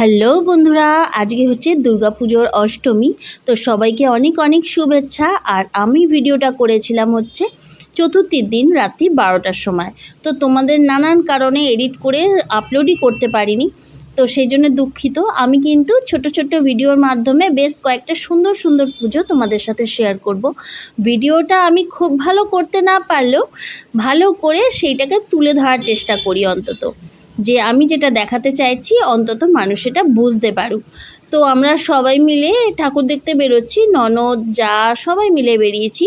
Hello বন্ধুরা, আজকে হচ্ছে দুর্গাপুজোর অষ্টমী, তো সবাইকে অনেক অনেক শুভেচ্ছা। আর আমি ভিডিওটা করেছিলাম হচ্ছে চতুর্থীর দিন রাত্রি বারোটার সময়। তো তোমাদের নানান কারণে এডিট করে আপলোডই করতে পারিনি, তো সেই জন্য দুঃখিত। আমি কিন্তু ছোট ছোট ভিডিওর মাধ্যমে বেশ কয়েকটা সুন্দর সুন্দর পুজো তোমাদের সাথে শেয়ার করব। ভিডিওটা আমি খুব ভালো করতে না পারলেও ভালো করে সেইটাকে তুলে ধরার চেষ্টা করি অন্তত। যে আমি যেটা দেখাতে চাইছি, অন্তত মানুষ এটা বুঝতে পারুক। তো আমরা সবাই মিলে ঠাকুর দেখতে বেরোচ্ছি, ননদ, যা, সবাই মিলে বেরিয়েছি।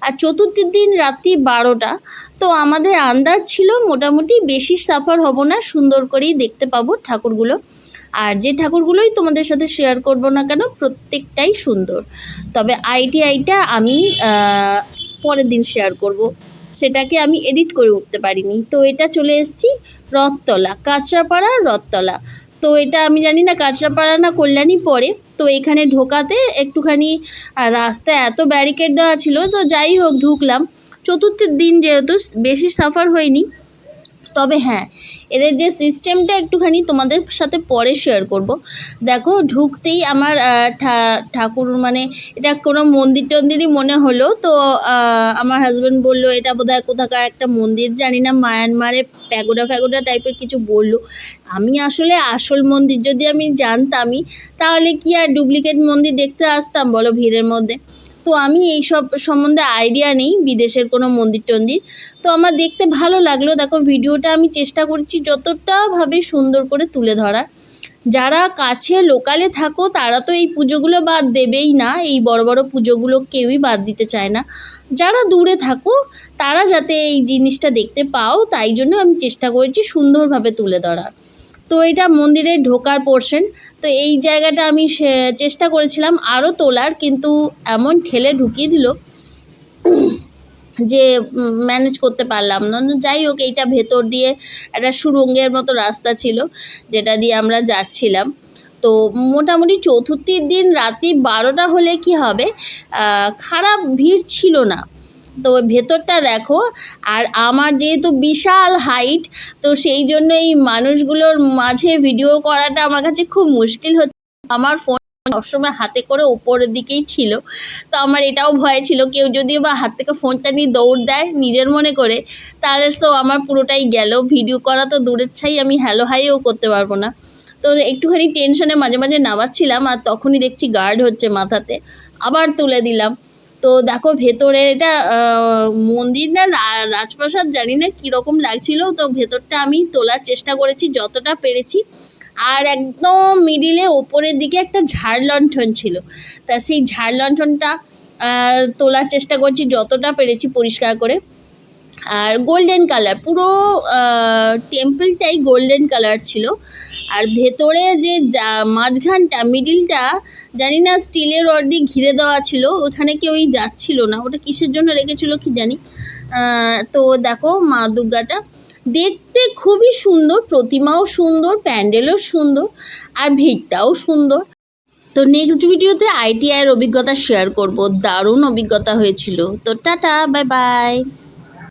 আর চতুর্থীর দিন রাত্রি বারোটা, তো আমাদের আন্দাজ ছিল মোটামুটি বেশি সাফার হব না, সুন্দর করেই দেখতে পাবো ঠাকুরগুলো। আর যে ঠাকুরগুলোই তোমাদের সাথে শেয়ার করব না কেন, প্রত্যেকটাই সুন্দর। তবে আইটিআইটা আমি পরের দিন শেয়ার করব। সেটাকে আমি এডিট করে উঠতে পারিনি। তো এটা চলে এসছি রথতলা, কাঁচরাপাড়া রথতলা। তো এটা আমি জানি না কাঁচরাপাড়া না কল্যাণী পরে তো এখানে ঢোকাতে একটুখানি রাস্তা রাস্তায় এত ব্যারিকেড দেওয়া ছিল, তো যাই হোক ঢুকলাম। চতুর্থের দিন যেহেতু বেশি সাফার হয়নি তবে হ্যাঁ এদের যে সিস্টেমটা একটুখানি তোমাদের সাথে পরে শেয়ার করব। দেখো, ঢুকতেই আমার ঠাকুর মানে এটা কোনো মন্দির টন্দিরই মনে হলো। তো আমার হাজব্যান্ড বলল, এটা বোধহয় কোথাকার একটা মন্দির? জানি না, মায়ানমারে প্যাগোডা ফ্যাগোডা টাইপের কিছু বলল। আমি আসলে আসল মন্দির যদি আমি জানতামই, তাহলে কি আর ডুপ্লিকেট মন্দির দেখতে আসতাম বলো ভিড়ের মধ্যে? তো আমি এই সব সম্বন্ধে আইডিয়া নেই, বিদেশের কোনো মন্দির টন্দির। তো আমার দেখতে ভালো লাগল। দেখো, ভিডিওটা আমি চেষ্টা করছি যতটা ভাবে সুন্দর করে তুলে ধরার। যারা কাছে লোকালে থাকো, তারা তো এই পুজোগুলো বাদ দেবেই না। এই বড় বড় পুজোগুলো কেউই বাদ দিতে চায় না। যারা দূরে থাকো, তারা যাতে এই জিনিসটা দেখতে পাও, তাই জন্য আমি চেষ্টা করেছি সুন্দরভাবে তুলে ধরার। তো এটা মন্দিরে ঢোকার পোর্শন তো এই জায়গাটা আমি চেষ্টা করেছিলাম আরও তোলার, কিন্তু এমন ঠেলে ঢুকিয়ে দিল যে ম্যানেজ করতে পারলাম না। যাই হোক, এইটা ভেতর দিয়ে একটা সুরঙ্গের মতো রাস্তা ছিল, যেটা দিয়ে আমরা যাচ্ছিলাম। তো মোটামুটি চতুর্থীর দিন রাত্রি বারোটা হলে কি হবে? খারাপ ভিড় ছিল না। তো ভেতরটা দেখো, আর আমার যেহেতু বিশাল হাইট তো সেই জন্য এই মানুষগুলোর মাঝে ভিডিও করাটা আমার কাছে খুব মুশকিল হচ্ছে আমার ফোন সবসময় হাতে করে উপরের দিকেই ছিল। তো আমার এটাও ভয় ছিল, কেউ যদি বা হাত থেকে ফোনটা নিয়ে দৌড় দেয় নিজের মনে করে, তাহলে তো আমার পুরোটাই গেল। ভিডিও করা তো দূরের ছাই, আমি হ্যালো হাইও করতে পারব না। তো একটুখানি টেনশনে মাঝে মাঝে নামাচ্ছিলাম, আর তখনই দেখছি গার্ড হচ্ছে মাথাতে। আবার তুলে দিলাম। তো দেখো ভেতরে এটা মন্দির না রাজপ্রাসাদ জানি না কীরকম লাগছিল, তো ভেতরটা আমি তোলার চেষ্টা করেছি যতটা পেরেছি। আর একদম মিডিলে ওপরের দিকে একটা ঝাড় লণ্ঠন ছিল। তা সেই ঝাড় লণ্ঠনটা তোলার চেষ্টা করছি যতটা পেরেছি পরিষ্কার করে। আর গোল্ডেন কালার পুরো টেম্পলটাই গোল্ডেন কালার ছিল। আর ভেতরে যে মাঝখানটা মিডিলটা জানি না স্টিলের রড দিয়ে ঘিরে দেওয়া ছিল। ওখানে কেউই যাচ্ছিল না। ওটা কিসের জন্য রেখেছিল কি জানি? তো দেখো মা দুর্গাটা। দেখতে খুবই সুন্দর, প্রতিমাও সুন্দর, প্যান্ডেলও সুন্দর, আর ভিড়টাও সুন্দর। তো নেক্সট ভিডিওতে আইটিআইয়ের অভিজ্ঞতা শেয়ার করব। দারুণ অভিজ্ঞতা হয়েছিল। তো টাটা বাই বাই